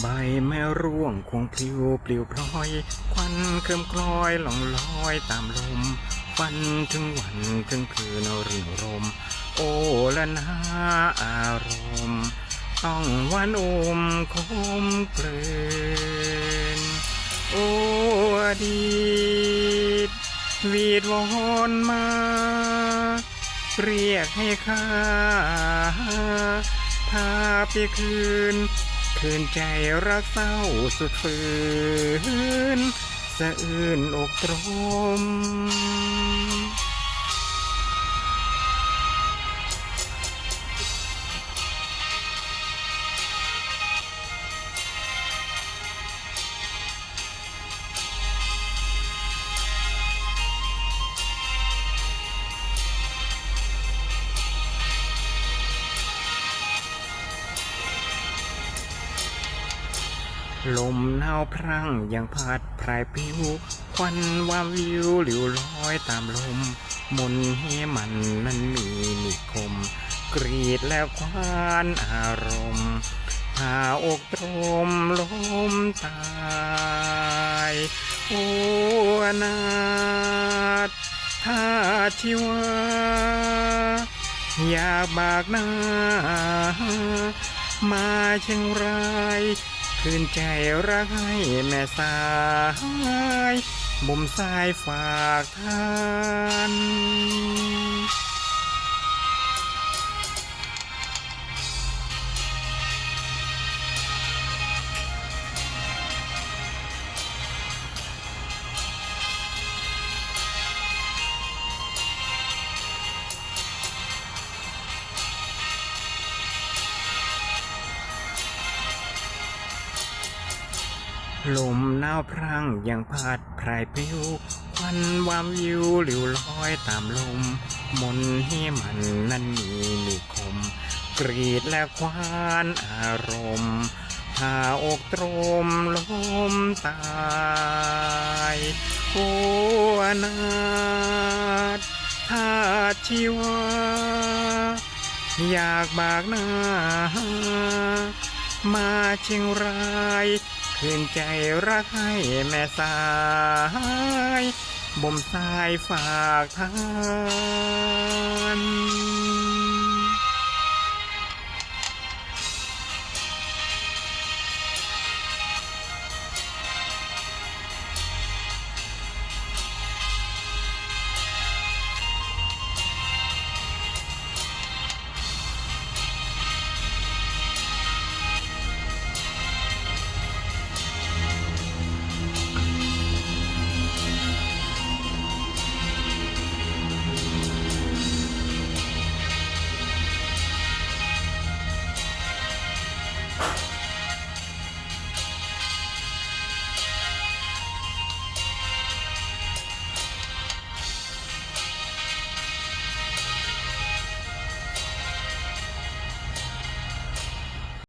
ใบไม้ร่วงคงพลิวปลิวพลอย ควันเคลิมคลอยล่องลอยตามลมฝันถึงวันถึงคืนรื่นรม โอละนาอารมณ์ ต้องวันอมคมเกลืนโอ้อดีตวีดวอนมา เรียกให้ข้าพาไปคืน คืนใจรักเศร้าสุดฝืนสะอื้นอกตรม ลมหนาวพรั่งยังพัดพรายปลิว ควันวาวิวหลิวลอยตามลม มนต์ให้มันนั้นมีนิคม กรีดแล้วควานอารมณ์พาอกตรมลมตายโอ้นาถถ้าชีวาอยากบากหน้ามาเชียงราย คืนใจรักให้แม่สายบ่มสายฝากท่าน ลมหนาวพรั่งยังพัดพรายปลิวควันวามวิวหลิวลอยตามลม มนต์ให้มันนั้นมีมีคม กรีดและควานอารมณ์พาอกตรมลมตายโอ้อนาถถ้าชีวาอยากบากหน้ามาเชียงราย คืนใจรักให้แม่สายบ่มสายฝากทาง